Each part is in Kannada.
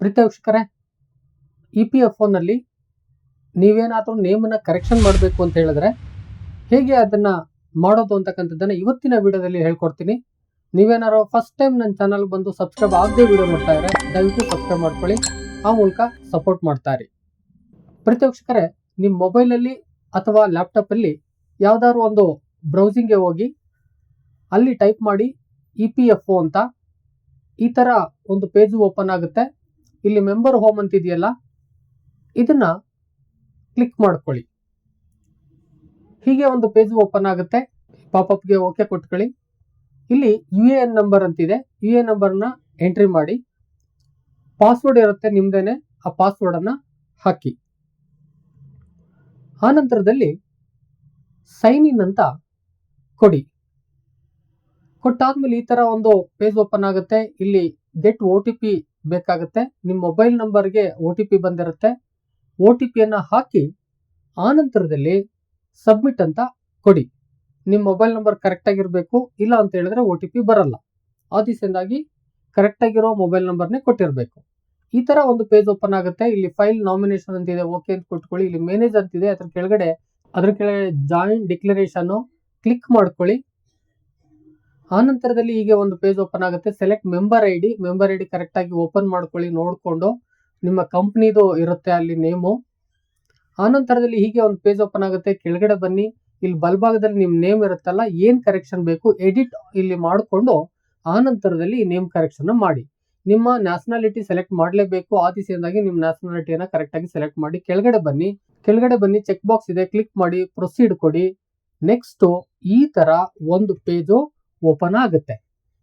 ಪ್ರೀತಿ ವೀಕ್ಷಕರೇ ಇ ಪಿ ಎಫ್ ಒನಲ್ಲಿ ನೀವೇನಾದರೂ ನೇಮನ್ನು ಕರೆಕ್ಷನ್ ಮಾಡಬೇಕು ಅಂತ ಹೇಳಿದ್ರೆ ಹೇಗೆ ಅದನ್ನು ಮಾಡೋದು ಅಂತಕ್ಕಂಥದ್ದನ್ನು ಇವತ್ತಿನ ವಿಡಿಯೋದಲ್ಲಿ ಹೇಳ್ಕೊಡ್ತೀನಿ. ನೀವೇನಾದ್ರು ಫಸ್ಟ್ ಟೈಮ್ ನನ್ನ ಚಾನಲ್ ಬಂದು ಸಬ್ಸ್ಕ್ರೈಬ್ ಆಗದೆ ವಿಡಿಯೋ ನೋಡ್ತಾ ಇದ್ರೆ ದಯವಿಟ್ಟು ಸಬ್ಸ್ಕ್ರೈಬ್ ಮಾಡ್ಕೊಳ್ಳಿ. ಆ ಮೂಲಕ ಸಪೋರ್ಟ್ ಮಾಡ್ತಾ ಇರಿ. ಪ್ರೀತ ವೀಕ್ಷಕರೇ ನಿಮ್ಮ ಮೊಬೈಲಲ್ಲಿ ಅಥವಾ ಲ್ಯಾಪ್ಟಾಪಲ್ಲಿ ಯಾವುದಾದ್ರು ಒಂದು ಬ್ರೌಸಿಂಗ್ಗೆ ಹೋಗಿ ಅಲ್ಲಿ ಟೈಪ್ ಮಾಡಿ ಇ ಪಿ ಎಫ್ ಒ ಅಂತ ಈ ಥರ ಒಂದು ಪೇಜು ಓಪನ್ ಆಗುತ್ತೆ. ಇಲ್ಲಿ ಮೆಂಬರ್ ಹೋಮ್ ಅಂತ ಇದೆಯಲ್ಲ ಇದನ್ನ ಕ್ಲಿಕ್ ಮಾಡ್ಕೊಳ್ಳಿ. ಹೀಗೆ ಒಂದು ಪೇಜ್ ಓಪನ್ ಆಗುತ್ತೆ ಪಾಪಪ್ಗೆ ಓಕೆ ಕೊಟ್ಕೊಳ್ಳಿ. ಇಲ್ಲಿ ಯು ಎ ಎನ್ ನಂಬರ್ ಅಂತಿದೆ ಯು ಎ ನಂಬರ್ನ ಎಂಟ್ರಿ ಮಾಡಿ. ಪಾಸ್ವರ್ಡ್ ಇರುತ್ತೆ ನಿಮ್ದೇನೆ, ಆ ಪಾಸ್ವರ್ಡನ್ನು ಹಾಕಿ. ಆ ನಂತರದಲ್ಲಿ ಸೈನ್ ಇನ್ ಅಂತ ಕೊಡಿ. ಕೊಟ್ಟಾದ್ಮೇಲೆ ಈ ಥರ ಒಂದು ಪೇಜ್ ಓಪನ್ ಆಗುತ್ತೆ, ಇಲ್ಲಿ ಗೆಟ್ ಒ ಟಿ ಪಿ ಬೇಕಾಗುತ್ತೆ. ನಿಮ್ಮ ಮೊಬೈಲ್ ನಂಬರ್ಗೆ ಒ ಟಿ ಪಿ ಬಂದಿರುತ್ತೆ. ಒ ಟಿ ಪಿಯನ್ನು ಹಾಕಿ ಆನಂತರದಲ್ಲಿ ನಂತರದಲ್ಲಿ ಸಬ್ಮಿಟ್ ಅಂತ ಕೊಡಿ. ನಿಮ್ಮ ಮೊಬೈಲ್ ನಂಬರ್ ಕರೆಕ್ಟ್ ಆಗಿರಬೇಕು ಇಲ್ಲ ಅಂತ ಹೇಳಿದ್ರೆ ಒ ಟಿ ಪಿ ಬರಲ್ಲ. ಆ ದಿವಸದಿಂದಾಗಿ ಕರೆಕ್ಟ್ ಆಗಿರೋ ಮೊಬೈಲ್ ನಂಬರ್ನೇ ಕೊಟ್ಟಿರಬೇಕು. ಈ ತರ ಒಂದು ಪೇಜ್ ಓಪನ್ ಆಗುತ್ತೆ. ಇಲ್ಲಿ ಫೈಲ್ ನಾಮಿನೇಷನ್ ಅಂತಿದೆ ಓಕೆ ಅಂತ ಕೊಟ್ಕೊಳ್ಳಿ. ಇಲ್ಲಿ ಮೇನೇಜ್ ಅಂತಿದೆ ಅದ್ರ ಕೆಳಗಡೆ ಅದ್ರ ಕೆಳಗಡೆ ಜಾಯಿನ್ ಡಿಕ್ಲರೇಷನ್ನು ಕ್ಲಿಕ್ ಮಾಡ್ಕೊಳ್ಳಿ. ಆ ನಂತರದಲ್ಲಿ ಹೀಗೆ ಒಂದು ಪೇಜ್ ಓಪನ್ ಆಗುತ್ತೆ. Select member I D member I D correct ಆಗಿ ಓಪನ್ ಮಾಡ್ಕೊಳ್ಳಿ, ನೋಡಿಕೊಂಡು ನಿಮ್ಮ ಕಂಪ್ನಿದು ಇರುತ್ತೆ ಅಲ್ಲಿ ನೇಮು ಆ ನಂತರದಲ್ಲಿ ಹೀಗೆ ಒಂದು ಪೇಜ್ ಓಪನ್ ಆಗುತ್ತೆ. ಕೆಳಗಡೆ ಬನ್ನಿ. ಇಲ್ಲಿ ಬಲಭಾಗದಲ್ಲಿ ನಿಮ್ಮ ನೇಮ್ ಇರುತ್ತಲ್ಲ, ಏನ್ ಕರೆಕ್ಷನ್ ಬೇಕು ಎಡಿಟ್ ಇಲ್ಲಿ ಮಾಡಿಕೊಂಡು ಆ ನಂತರದಲ್ಲಿ ನೇಮ್ ಕರೆಕ್ಷನ್ ಮಾಡಿ. ನಿಮ್ಮ ನ್ಯಾಷನಾಲಿಟಿ ಸೆಲೆಕ್ಟ್ ಮಾಡಲೇಬೇಕು. ಆ ದಿಸೆಯಿಂದಾಗಿ ನಿಮ್ಮ ನ್ಯಾಷನಾಲಿಟಿಯನ್ನು ಕರೆಕ್ಟ್ ಆಗಿ ಸೆಲೆಕ್ಟ್ ಮಾಡಿ. ಕೆಳಗಡೆ ಬನ್ನಿ. ಕೆಳಗಡೆ ಬನ್ನಿ. ಚೆಕ್ ಬಾಕ್ಸ್ ಇದೆ. ಕ್ಲಿಕ್ ಮಾಡಿ. ಪ್ರೊಸೀಡ್ ಕೊಡಿ. ನೆಕ್ಸ್ಟ್ ಈ ತರ ಒಂದು ಪೇಜು ಓಪನ್ ಆಗುತ್ತೆ.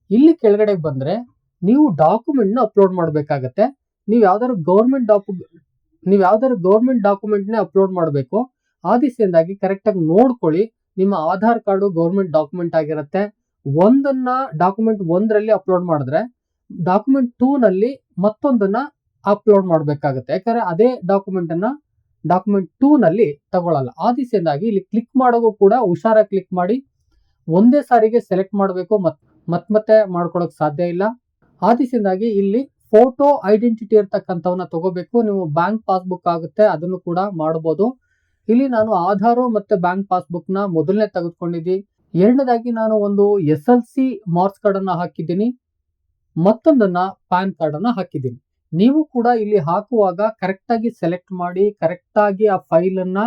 ಇಲ್ಲಿ ಕೆಳಗಡೆ ಬಂದ್ರೆ ನೀವು ಡಾಕ್ಯುಮೆಂಟ್ನ ಅಪ್ಲೋಡ್ ಮಾಡಬೇಕಾಗತ್ತೆ. ನೀವು ಯಾವ್ದಾದ್ರು ಗೌರ್ಮೆಂಟ್ ಡಾಕು ನೀವು ಯಾವ್ದಾದ್ರು ಗೌರ್ಮೆಂಟ್ ಡಾಕ್ಯುಮೆಂಟ್ ನೇ ಅಪ್ಲೋಡ್ ಮಾಡಬೇಕು. ಆ ದಿಸೆಯಿಂದಾಗಿ ಕರೆಕ್ಟಾಗಿ ನೋಡ್ಕೊಳ್ಳಿ. ನಿಮ್ಮ ಆಧಾರ್ ಕಾರ್ಡು ಗೌರ್ಮೆಂಟ್ ಡಾಕ್ಯುಮೆಂಟ್ ಆಗಿರುತ್ತೆ. ಒಂದನ್ನ ಡಾಕ್ಯುಮೆಂಟ್ ಒಂದರಲ್ಲಿ ಅಪ್ಲೋಡ್ ಮಾಡಿದ್ರೆ ಡಾಕ್ಯುಮೆಂಟ್ ಟೂನಲ್ಲಿ ಮತ್ತೊಂದನ್ನ ಅಪ್ಲೋಡ್ ಮಾಡಬೇಕಾಗುತ್ತೆ. ಯಾಕಂದ್ರೆ ಅದೇ ಡಾಕ್ಯುಮೆಂಟ್ ಅನ್ನ ಡಾಕ್ಯುಮೆಂಟ್ ಟೂನಲ್ಲಿ ತಗೊಳ್ಳಲ್ಲ ಆ ದಿಸೆಯಿಂದಾಗಿ ಇಲ್ಲಿ ಕ್ಲಿಕ್ ಮಾಡೋದು ಕೂಡ ಹುಷಾರಾಗಿ ಕ್ಲಿಕ್ ಮಾಡಿ ಒಂದೇ ಸಾರಿಗೆ ಸೆಲೆಕ್ಟ್ ಮಾಡಬೇಕು, ಮತ್ ಮತ್ ಮತ್ತೆ ಮಾಡ್ಕೊಳಕ್ ಸಾಧ್ಯ ಇಲ್ಲ. ಆದಿಸಿಂದಾಗಿ ಇಲ್ಲಿ ಫೋಟೋ ಐಡೆಂಟಿಟಿ ಇರ್ತಕ್ಕಂಥವನ್ನ ತಗೋಬೇಕು. ನೀವು ಬ್ಯಾಂಕ್ ಪಾಸ್ಬುಕ್ ಆಗುತ್ತೆ, ಅದನ್ನು ಕೂಡ ಮಾಡಬಹುದು ಇಲ್ಲಿ ನಾನು ಆಧಾರು ಮತ್ತೆ ಬ್ಯಾಂಕ್ ಪಾಸ್ಬುಕ್ನ ಮೊದಲನೇ ತೆಗೆದುಕೊಂಡಿದ್ದೀನಿ. ಎರಡನೇದಾಗಿ ನಾನು ಒಂದು S L C marks card ಅನ್ನ ಹಾಕಿದ್ದೀನಿ. ಮತ್ತೊಂದನ್ನ ಪ್ಯಾನ್ ಕಾರ್ಡ್ ಅನ್ನ ಹಾಕಿದ್ದೀನಿ. ನೀವು ಕೂಡ ಇಲ್ಲಿ ಹಾಕುವಾಗ ಕರೆಕ್ಟ್ ಆಗಿ ಸೆಲೆಕ್ಟ್ ಮಾಡಿ ಕರೆಕ್ಟ್ ಆಗಿ ಆ ಫೈಲ್ ಅನ್ನ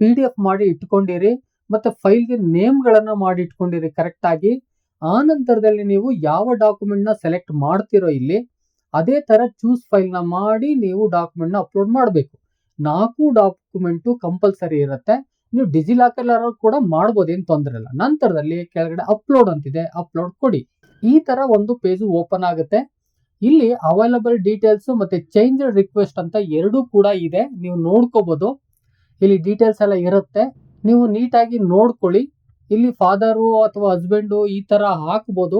ಪಿ ಡಿ ಎಫ್ ಮಾಡಿ ಇಟ್ಕೊಂಡಿರಿ. ಮತ್ತೆ ಫೈಲ್ಗೆ ನೇಮ್ಗಳನ್ನು ಮಾಡಿ ಇಟ್ಕೊಂಡಿರಿ ಕರೆಕ್ಟ್ ಆಗಿ. ಆ ನಂತರದಲ್ಲಿ ನೀವು ಯಾವ ಡಾಕ್ಯುಮೆಂಟ್ನ ಸೆಲೆಕ್ಟ್ ಮಾಡ್ತಿರೋ ಇಲ್ಲಿ, ಅದೇ ತರ ಚೂಸ್ ಫೈಲ್ನ ಮಾಡಿ ನೀವು ಡಾಕ್ಯುಮೆಂಟ್ನ ಅಪ್ಲೋಡ್ ಮಾಡಬೇಕು. ನಾಲ್ಕು ಡಾಕ್ಯುಮೆಂಟ್ ಕಂಪಲ್ಸರಿ ಇರುತ್ತೆ. ನೀವು ಡಿಜಿಲಾಕರ್ ಕೂಡ ಮಾಡ್ಬೋದು ಏನು ತೊಂದರೆ ಇಲ್ಲ. ನಂತರದಲ್ಲಿ ಕೆಳಗಡೆ ಅಪ್ಲೋಡ್ ಅಂತಿದೆ ಅಪ್ಲೋಡ್ ಕೊಡಿ. ಈ ತರ ಒಂದು ಪೇಜು ಓಪನ್ ಆಗುತ್ತೆ. ಇಲ್ಲಿ ಅವೈಲಬಲ್ ಡೀಟೇಲ್ಸ್ ಮತ್ತೆ ಚೇಂಜ್ ರಿಕ್ವೆಸ್ಟ್ ಅಂತ ಎರಡೂ ಕೂಡ ಇದೆ. ನೀವು ನೋಡ್ಕೋಬೋದು. ಇಲ್ಲಿ ಡೀಟೇಲ್ಸ್ ಎಲ್ಲ ಇರುತ್ತೆ. ನೀವು ನೀಟಾಗಿ ನೋಡ್ಕೊಳ್ಳಿ. ಇಲ್ಲಿ ಫಾದರು ಅಥವಾ ಹಸ್ಬೆಂಡು ಈ ತರ ಹಾಕ್ಬೋದು.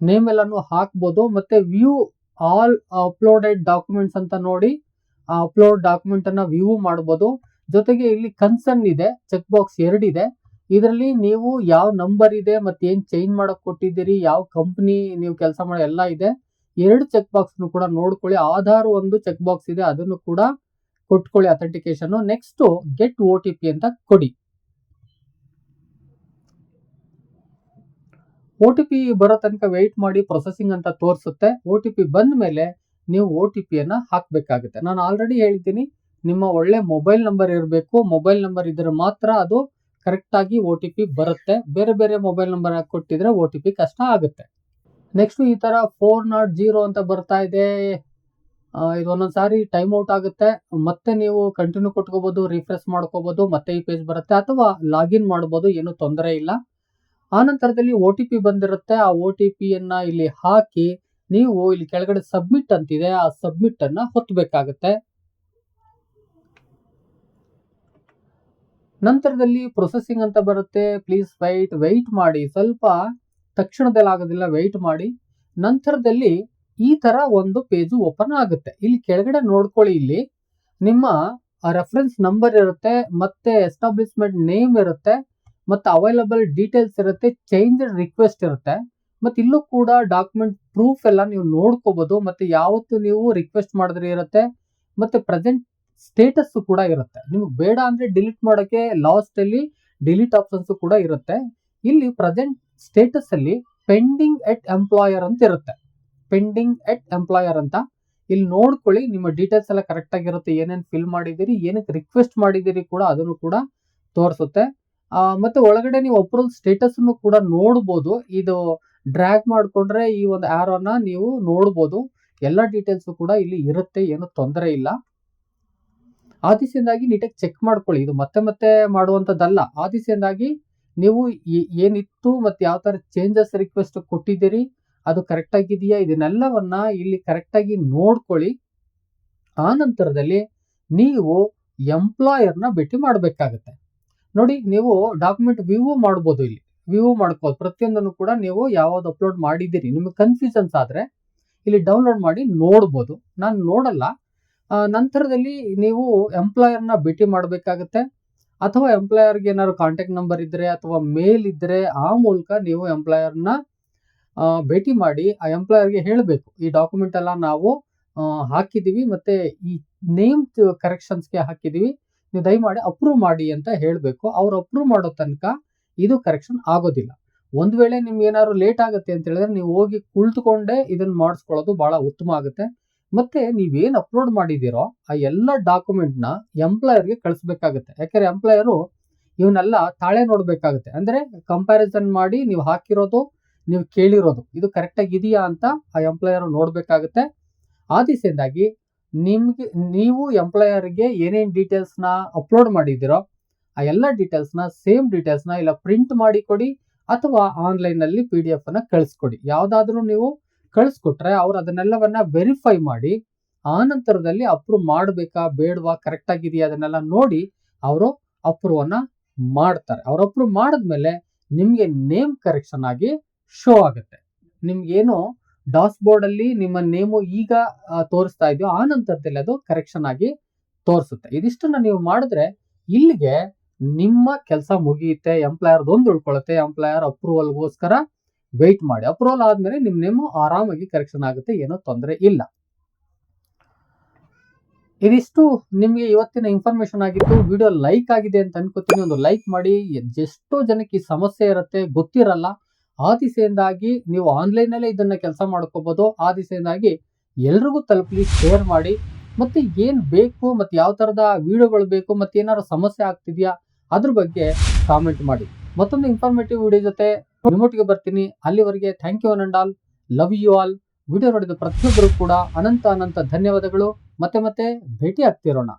ನೇಮ್ ಎಲ್ಲಾನು ಹಾಕ್ಬೋದು. ಮತ್ತೆ ವ್ಯೂ ಆಲ್ ಅಪ್ಲೋಡೆಡ್ ಡಾಕ್ಯುಮೆಂಟ್ಸ್ ಅಂತ ನೋಡಿ, ಆ ಅಪ್ಲೋಡ್ ಡಾಕ್ಯುಮೆಂಟ್ ಅನ್ನ ವ್ಯೂ ಮಾಡ್ಬೋದು. ಜೊತೆಗೆ ಇಲ್ಲಿ ಕನ್ಸರ್ನ್ ಇದೆ, ಚೆಕ್ ಬಾಕ್ಸ್ ಎರಡಿದೆ. ಇದರಲ್ಲಿ ನೀವು ಯಾವ ನಂಬರ್ ಇದೆ ಮತ್ತೆ ಏನ್ ಚೇಂಜ್ ಮಾಡಕ್ ಕೊಟ್ಟಿದ್ದೀರಿ, ಯಾವ ಕಂಪನಿ ನೀವು ಕೆಲಸ ಮಾಡೋ ಎಲ್ಲ ಇದೆ. ಎರಡು ಚೆಕ್ ಬಾಕ್ಸ್ ಕೂಡ ನೋಡ್ಕೊಳ್ಳಿ. ಆಧಾರ್ ಒಂದು ಚೆಕ್ ಬಾಕ್ಸ್ ಇದೆ, ಅದನ್ನು ಕೂಡ ಕೊಟ್ಕೊಳ್ಳಿ ಅಥೆಂಟಿಕೇಶನ್ ನೆಕ್ಸ್ಟ್ ಗೆಟ್ ಓ ಅಂತ ಕೊಡಿ. ಒ ಟಿ ಪಿ ಬರೋ ತನಕ ವೆಯ್ಟ್ ಮಾಡಿ ಪ್ರೊಸೆಸಿಂಗ್ ಅಂತ ತೋರಿಸುತ್ತೆ. ಒ ಟಿ ಪಿ ಬಂದ ಮೇಲೆ ನೀವು ಒ ಟಿ ಪಿಯನ್ನು ಹಾಕಬೇಕಾಗುತ್ತೆ. ನಾನು ಆಲ್ರೆಡಿ ಹೇಳಿದ್ದೀನಿ, ನಿಮ್ಮ ಒಳ್ಳೆ ಮೊಬೈಲ್ ನಂಬರ್ ಇರಬೇಕು. ಮೊಬೈಲ್ ನಂಬರ್ ಇದ್ರೆ ಮಾತ್ರ ಅದು ಕರೆಕ್ಟ್ ಆಗಿ ಒ ಟಿ ಪಿ ಬರುತ್ತೆ. ಬೇರೆ ಬೇರೆ ಮೊಬೈಲ್ ನಂಬರ್ ಕೊಟ್ಟಿದ್ರೆ ಒ ಟಿ ಪಿ ಕಷ್ಟ ಆಗುತ್ತೆ. ನೆಕ್ಸ್ಟ್ ಈ ತರ ಫೋರ್ ನಾಟ್ ಜೀರೋ ಅಂತ ಬರ್ತಾ ಇದೆ. ಇದು ಒಂದೊಂದು ಸಾರಿ ಟೈಮ್ ಔಟ್ ಆಗುತ್ತೆ. ಮತ್ತೆ ನೀವು ಕಂಟಿನ್ಯೂ ಕೊಟ್ಕೋಬಹುದು ರಿಫ್ರೆಶ್ ಮಾಡ್ಕೋಬಹುದು ಮತ್ತೆ ಈ ಪೇಜ್ ಬರುತ್ತೆ. ಅಥವಾ ಲಾಗಿನ್ ಮಾಡ್ಬೋದು, ಏನು ತೊಂದರೆ ಇಲ್ಲ. ಆ ನಂತರದಲ್ಲಿ ಒ ಟಿ ಪಿ ಬಂದಿರುತ್ತೆ. ಆ ಒ ಟಿ ಪಿಯನ್ನ ಇಲ್ಲಿ ಹಾಕಿ ನೀವು ಇಲ್ಲಿ ಕೆಳಗಡೆ ಸಬ್ಮಿಟ್ ಅಂತಿದೆ. ಆ ಸಬ್ಮಿಟ್ ಅನ್ನ ಹೊತ್ತಬೇಕಾಗತ್ತೆ ನಂತರದಲ್ಲಿ ಪ್ರೊಸೆಸಿಂಗ್ ಅಂತ ಬರುತ್ತೆ. ಪ್ಲೀಸ್ ವೈಟ್ ವೈಟ್ ಮಾಡಿ. ಸ್ವಲ್ಪ ತಕ್ಷಣದಲ್ಲಿ ಆಗೋದಿಲ್ಲ ವೈಟ್ ಮಾಡಿ. ನಂತರದಲ್ಲಿ ಈ ತರ ಒಂದು ಪೇಜು ಓಪನ್ ಆಗುತ್ತೆ. ಇಲ್ಲಿ ಕೆಳಗಡೆ ನೋಡ್ಕೊಳ್ಳಿ ಇಲ್ಲಿ. ನಿಮ್ಮ ರೆಫರೆನ್ಸ್ ನಂಬರ್ ಇರುತ್ತೆ. ಮತ್ತೆ ಎಸ್ಟಾಬ್ಲಿಷ್ಮೆಂಟ್ ನೇಮ್ ಇರುತ್ತೆ. ಮತ್ತೆ ಅವೈಲಬಲ್ ಡೀಟೇಲ್ಸ್ ಇರುತ್ತೆ ಚೇಂಜ್ ರಿಕ್ವೆಸ್ಟ್ ಇರುತ್ತೆ. ಮತ್ತು ಇಲ್ಲೂ ಕೂಡ ಡಾಕ್ಯುಮೆಂಟ್ ಪ್ರೂಫ್ ಎಲ್ಲ ನೀವು ನೋಡ್ಕೋಬೋದು, ಮತ್ತೆ ಯಾವತ್ತು ನೀವು ರಿಕ್ವೆಸ್ಟ್ ಮಾಡಿದ್ರೆ ಇರುತ್ತೆ, ಮತ್ತೆ ಪ್ರೆಸೆಂಟ್ ಸ್ಟೇಟಸ್ಸು ಕೂಡ ಇರುತ್ತೆ. ನಿಮ್ಗೆ ಬೇಡ ಅಂದ್ರೆ ಡಿಲೀಟ್ ಮಾಡೋಕೆ ಲಾಸ್ಟಲ್ಲಿ ಡಿಲೀಟ್ ಆಪ್ಷನ್ಸ್ ಕೂಡ ಇರುತ್ತೆ. ಇಲ್ಲಿ ಪ್ರೆಸೆಂಟ್ ಸ್ಟೇಟಸ್ ಅಲ್ಲಿ ಪೆಂಡಿಂಗ್ ಎಟ್ ಎಂಪ್ಲಾಯರ್ ಅಂತ ಇರುತ್ತೆ. ಪೆಂಡಿಂಗ್ ಎಟ್ ಎಂಪ್ಲಾಯರ್ ಅಂತ. ಇಲ್ಲಿ ನೋಡ್ಕೊಳ್ಳಿ, ನಿಮ್ಮ ಡೀಟೇಲ್ಸ್ ಎಲ್ಲ ಕರೆಕ್ಟ್ ಆಗಿರುತ್ತೆ, ಏನೇನು ಫಿಲ್ ಮಾಡಿದ್ದೀರಿ, ಏನಕ್ಕೆ ರಿಕ್ವೆಸ್ಟ್ ಮಾಡಿದ್ದೀರಿ ಕೂಡ ಅದನ್ನು ಕೂಡ ತೋರಿಸುತ್ತೆ. ಮತ್ತೆ ಒಳಗಡೆ ನೀವು ಅಪ್ರೂವಲ್ ಸ್ಟೇಟಸ್ ಕೂಡ ನೋಡ್ಬೋದು. ಇದು ಡ್ರ್ಯಾಗ್ ಮಾಡ್ಕೊಂಡ್ರೆ ಈ ಒಂದು ಆರೋನ ನೀವು ನೋಡ್ಬೋದು. ಎಲ್ಲ ಡೀಟೇಲ್ಸ್ ಕೂಡ ಇಲ್ಲಿ ಇರುತ್ತೆ, ಏನು ತೊಂದರೆ ಇಲ್ಲ. ಆದಿಸಿಯಿಂದಾಗಿ ದಿಸೆಯಿಂದಾಗಿ ನೀಟಾಗಿ ಚೆಕ್ ಮಾಡ್ಕೊಳ್ಳಿ. ಇದು ಮತ್ತೆ ಮತ್ತೆ ಮಾಡುವಂಥದ್ದಲ್ಲ. ಆದಿಸಿಯಿಂದಾಗಿ ದಿಸೆಯಿಂದಾಗಿ ನೀವು ಏನಿತ್ತು ಮತ್ತೆ ಯಾವ ಥರ ಚೇಂಜಸ್ ರಿಕ್ವೆಸ್ಟ್ ಕೊಟ್ಟಿದ್ದೀರಿ, ಅದು ಕರೆಕ್ಟ್ ಆಗಿದೆಯಾ, ಇದನ್ನೆಲ್ಲವನ್ನ ಇಲ್ಲಿ ಕರೆಕ್ಟ್ ಆಗಿ ನೋಡ್ಕೊಳ್ಳಿ. ಆ ನಂತರದಲ್ಲಿ ನೀವು ಎಂಪ್ಲಾಯರ್ನ ಭೇಟಿ ಮಾಡಬೇಕಾಗತ್ತೆ. ನೋಡಿ, ನೀವು ಡಾಕ್ಯುಮೆಂಟ್ ವ್ಯೂ ಮಾಡ್ಬೋದು ಇಲ್ಲಿ. ವ್ಯೂ ಮಾಡ್ಬೋದು ಪ್ರತಿಯೊಂದನ್ನು ಕೂಡ ನೀವು ಯಾವ್ದು ಅಪ್ಲೋಡ್ ಮಾಡಿದ್ದೀರಿ, ನಿಮಗೆ ಕನ್ಫ್ಯೂಷನ್ಸ್ ಆದ್ರೆ ಇಲ್ಲಿ ಡೌನ್ಲೋಡ್ ಮಾಡಿ ನೋಡ್ಬೋದು. ನಾನು ನೋಡಲ್ಲ. ನಂತರದಲ್ಲಿ ನೀವು ಎಂಪ್ಲಾಯರ್ನ ಭೇಟಿ ಮಾಡಬೇಕಾಗತ್ತೆ. ಅಥವಾ ಎಂಪ್ಲಾಯರ್ಗೆ ಏನಾದ್ರು ಕಾಂಟ್ಯಾಕ್ಟ್ ನಂಬರ್ ಇದ್ದರೆ ಅಥವಾ ಮೇಲ್ ಇದ್ದರೆ ಆ ಮೂಲಕ ನೀವು ಎಂಪ್ಲಾಯರ್ನ ಭೇಟಿ ಮಾಡಿ ಆ ಎಂಪ್ಲಾಯರ್ಗೆ ಹೇಳಬೇಕು. ಈ ಡಾಕ್ಯುಮೆಂಟ್ ಎಲ್ಲ ನಾವು ಹಾಕಿದ್ದೀವಿ. ಮತ್ತೆ ಈ ನೇಮ್ ಕರೆಕ್ಷನ್ಸ್ಗೆ ಹಾಕಿದೀವಿ ನೀವು ದಯಮಾಡಿ ಅಪ್ರೂವ್ ಮಾಡಿ ಅಂತ ಹೇಳಬೇಕು. ಅವ್ರು ಅಪ್ರೂವ್ ಮಾಡೋ ತನಕ ಇದು ಕರೆಕ್ಷನ್ ಆಗೋದಿಲ್ಲ. ಒಂದು ವೇಳೆ ನಿಮ್ಗೆ ಏನಾದ್ರು ಲೇಟ್ ಆಗುತ್ತೆ ಅಂತ ಹೇಳಿದ್ರೆ ನೀವು ಹೋಗಿ ಕುಳಿತುಕೊಂಡೇ ಇದನ್ನ ಮಾಡಿಸ್ಕೊಳ್ಳೋದು ಬಹಳ ಉತ್ತಮ ಆಗುತ್ತೆ. ಮತ್ತೆ ನೀವೇನು ಅಪ್ಲೋಡ್ ಮಾಡಿದಿರೋ ಆ ಎಲ್ಲ ಡಾಕ್ಯುಮೆಂಟ್ನ ಎಂಪ್ಲಾಯರ್ಗೆ ಕಳಿಸ್ಬೇಕಾಗುತ್ತೆ. ಯಾಕಂದ್ರೆ ಎಂಪ್ಲಾಯರು ಇವನ್ನೆಲ್ಲ ತಾಳೆ ನೋಡಬೇಕಾಗುತ್ತೆ. ಅಂದ್ರೆ ಕಂಪ್ಯಾರಿಸನ್ ಮಾಡಿ ನೀವು ಹಾಕಿರೋದು, ನೀವು ಕೇಳಿರೋದು. ಇದು ಕರೆಕ್ಟಾಗಿ ಇದೆಯಾ ಅಂತ ಆ ಎಂಪ್ಲಾಯರ್ ನೋಡಬೇಕಾಗುತ್ತೆ. ಆ ದಿಸೆಯಿಂದಾಗಿ ನಿಮ್ಗೆ, ನೀವು ಎಂಪ್ಲಾಯರ್ಗೆ ಏನೇನು ಡೀಟೇಲ್ಸ್ನ ಅಪ್ಲೋಡ್ ಮಾಡಿದ್ದೀರೋ, ಆ ಎಲ್ಲ ಡೀಟೇಲ್ಸ್ನ ಸೇಮ್ ಡೀಟೇಲ್ಸ್ನ ಇಲ್ಲ ಪ್ರಿಂಟ್ ಮಾಡಿ ಕೊಡಿ, ಅಥವಾ ಆನ್ಲೈನಲ್ಲಿ ಪಿ ಡಿ ಎಫ್ ಅನ್ನ ಕಳಿಸ್ಕೊಡಿ. ಯಾವುದಾದ್ರೂ ನೀವು ಕಳಿಸ್ಕೊಟ್ರೆ ಅವ್ರು ಅದನ್ನೆಲ್ಲವನ್ನ ವೆರಿಫೈ ಮಾಡಿ, ಆ ನಂತರದಲ್ಲಿ ಅಪ್ರೂವ್ ಮಾಡಬೇಕಾ, ಬೇಡವಾ ಕರೆಕ್ಟ್ ಆಗಿದೆಯಾ ಅದನ್ನೆಲ್ಲ ನೋಡಿ ಅವರು ಅಪ್ರೂವನ್ನ ಮಾಡ್ತಾರೆ. ಅವ್ರು ಅಪ್ರೂವ್ ಮಾಡಿದ್ಮೇಲೆ ನಿಮಗೆ ನೇಮ್ ಕರೆಕ್ಷನ್ ಆಗಿ ಶೋ ಆಗುತ್ತೆ. ನಿಮ್ಗೇನು ಡಾಸ್ ಬೋರ್ಡ್ ಅಲ್ಲಿ ನಿಮ್ಮ ನೇಮು ಈಗ ತೋರಿಸ್ತಾ ಇದೆಯೋ, ಆ ನಂತರದಲ್ಲಿ ಅದು ಕರೆಕ್ಷನ್ ಆಗಿ ತೋರಿಸುತ್ತೆ. ಇದಿಷ್ಟನ್ನ ನೀವು ಮಾಡಿದ್ರೆ ಇಲ್ಲಿಗೆ ನಿಮ್ಮ ಕೆಲಸ ಮುಗಿಯುತ್ತೆ ಎಂಪ್ಲಾಯರ್ ಒಂದು ಉಳ್ಕೊಳ್ಳುತ್ತೆ ಎಂಪ್ಲಾಯರ್ ಅಪ್ರೂವಲ್ಗೋಸ್ಕರ ವೆಯ್ಟ್ ಮಾಡಿ. ಅಪ್ರೂವಲ್ ಆದ್ಮೇಲೆ ನಿಮ್ಮ ನೇಮು ಆರಾಮಾಗಿ ಕರೆಕ್ಷನ್ ಆಗುತ್ತೆ, ಏನೋ ತೊಂದರೆ ಇಲ್ಲ. ಇದಿಷ್ಟು ನಿಮಗೆ ಇವತ್ತಿನ ಇನ್ಫಾರ್ಮೇಶನ್ ಆಗಿತ್ತು. ವಿಡಿಯೋ ಲೈಕ್ ಆಗಿದೆ ಅಂತ ಅನ್ಕೋತೀನಿ. ಒಂದು ಲೈಕ್ ಮಾಡಿ. ಎಷ್ಟೋ ಜನಕ್ಕೆ ಈ ಸಮಸ್ಯೆ ಇರುತ್ತೆ, ಗೊತ್ತಿರಲ್ಲ. ಆ ದಿಸೆಯಿಂದಾಗಿ ನೀವು ಆನ್ಲೈನಲ್ಲೇ ಇದನ್ನು ಕೆಲಸ ಮಾಡ್ಕೋಬೋದು. ಆ ದಿಸೆಯಿಂದಾಗಿ ಎಲ್ರಿಗೂ ತಲುಪಲಿ, ಶೇರ್ ಮಾಡಿ. ಮತ್ತು ಏನು ಬೇಕು ಮತ್ತು ಯಾವ ಥರದ ವಿಡಿಯೋಗಳು ಬೇಕು ಮತ್ತು ಏನಾದ್ರು ಸಮಸ್ಯೆ ಆಗ್ತಿದೆಯಾ, ಅದ್ರ ಬಗ್ಗೆ ಕಾಮೆಂಟ್ ಮಾಡಿ. ಮತ್ತೊಂದು ಇನ್ಫಾರ್ಮೇಟಿವ್ ವಿಡಿಯೋ ಜೊತೆ ನಿಮ್ಮೊಟ್ಟಿಗೆ ಬರ್ತೀನಿ. ಅಲ್ಲಿವರೆಗೆ thank you and all. Love you all video ನೋಡಿದ ಪ್ರತಿಯೊಬ್ಬರು ಕೂಡ ಅನಂತ ಅನಂತ ಧನ್ಯವಾದಗಳು. ಮತ್ತೆ ಮತ್ತೆ ಭೇಟಿ ಆಗ್ತಿರೋಣ.